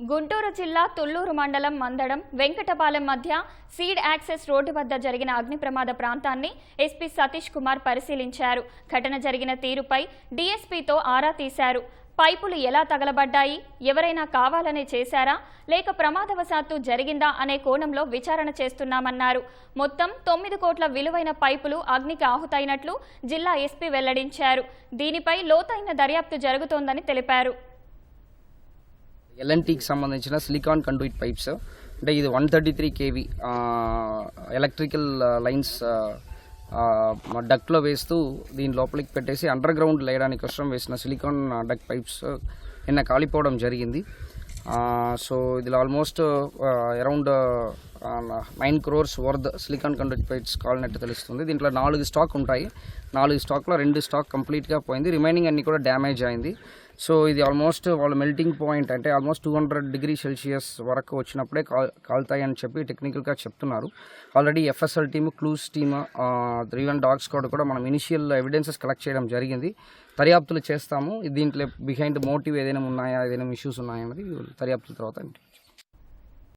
గుంటూరు జిల్లా తుళ్ళూరు మండలం మందడం వెంకటపాలెం మధ్య సీడ్ యాక్సెస్ రోడ్డు వద్ద జరిగిన అగ్ని ప్రమాద ప్రాంతాన్ని ఎస్పీ సతీష్ కుమార్ పరిశీలించారు. ఘటన జరిగిన తీరుపై డీఎస్పీతో ఆరా తీశారు. పైపులు ఎలా తగలబడ్డాయి? ఎవరైనా కావాలనే చేశారా? లేక ప్రమాదవశాత్తు జరిగిందా అనే కోణంలో విచారణ చేస్తున్నామన్నారు. మొత్తం తొమ్మిది కోట్ల విలువైన పైపులు అగ్నికి ఆహుతైనట్లు జిల్లా ఎస్పీ వెల్లడించారు. దీనిపై లోతైన దర్యాప్తు జరుగుతోందని తెలిపారు. ఎల్ఎన్టీకి సంబంధించిన సిలికాన్ కండూయిట్ పైప్స్. అంటే ఇది one thirty three KV electrical lines డక్ట్లో వేస్తూ దీని లోపలికి పెట్టేసి అండర్ గ్రౌండ్ లేయడానికి కోసం వేసిన సిలికాన్ డక్ పైప్స్ నిన్న కాలిపోవడం జరిగింది. సో ఇది almost around nine crores worth silicon conduct pipes కాలినట్టు తెలుస్తుంది. దీంట్లో నాలుగు స్టాక్ ఉంటాయి. నాలుగు స్టాక్లో రెండు స్టాక్ కంప్లీట్గా పోయింది. రిమైనింగ్ అన్నీ కూడా డ్యామేజ్ అయింది. సో ఇది ఆల్మోస్ట్ వాళ్ళ మెల్టింగ్ పాయింట్ అంటే almost two hundred degree Celsius వరకు వచ్చినప్పుడే కాల్ కాలుతాయని చెప్పి టెక్నికల్గా చెప్తున్నారు. Already FSL team clues team three one dog squad కూడా మనం ఇనిషియల్ ఎవిడెన్సెస్ కలెక్ట్ చేయడం జరిగింది. దర్యాప్తులు చేస్తాము. దీంట్లో బిహైండ్ మోటివ్ ఏదైనా ఉన్నాయా ఏదైనా ఇష్యూస్ ఉన్నాయా అనేది దర్యాప్తుల తర్వాత